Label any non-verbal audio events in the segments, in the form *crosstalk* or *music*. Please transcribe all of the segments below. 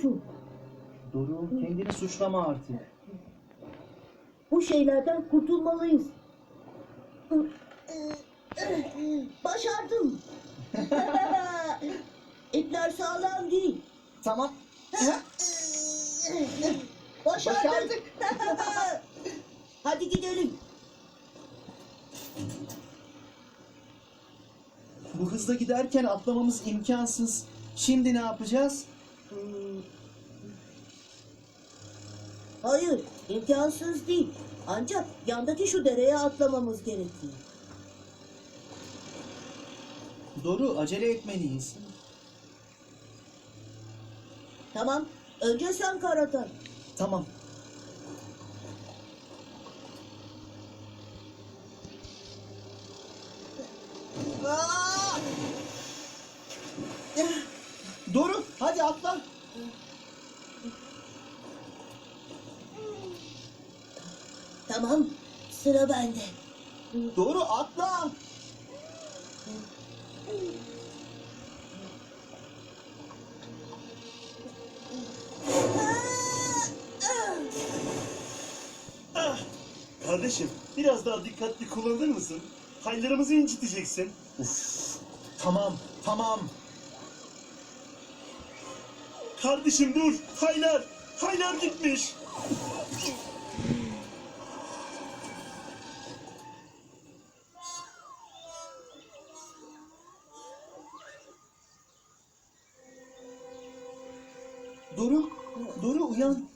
kurtul. Doru kendini suçlama artık. Bu şeylerden kurtulmalıyız. Başardım. *laughs* İpler sağlam değil. Tamam. Başardık. *laughs* Hadi gidelim. Bu hızla giderken atlamamız imkansız. Şimdi ne yapacağız? Hayır, imkansız değil. Ancak yandaki şu dereye atlamamız gerekiyor. Doru acele etmeliyiz. Tamam, önce sen karatan. Tamam. Doru hadi atla. Tamam, sıra bende. Doru atla. Kardeşim biraz daha dikkatli kullanır mısın? Haylarımızı inciteceksin. Uf, tamam tamam. Kardeşim dur. Haylar. Haylar gitmiş. Doru, Doru uyan.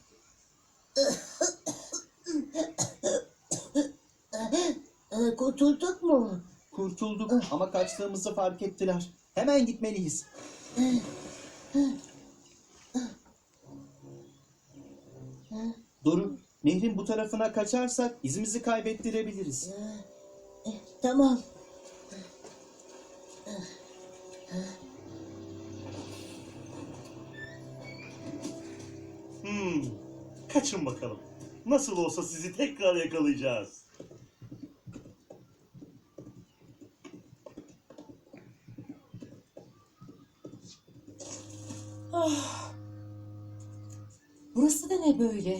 Kurtulduk mu? Kurtulduk ama kaçtığımızı fark ettiler. Hemen gitmeliyiz. Doru, nehrin bu tarafına kaçarsak izimizi kaybettirebiliriz. Tamam. Hmm. Kaçın bakalım. Nasıl olsa sizi tekrar yakalayacağız. Burası da ne böyle?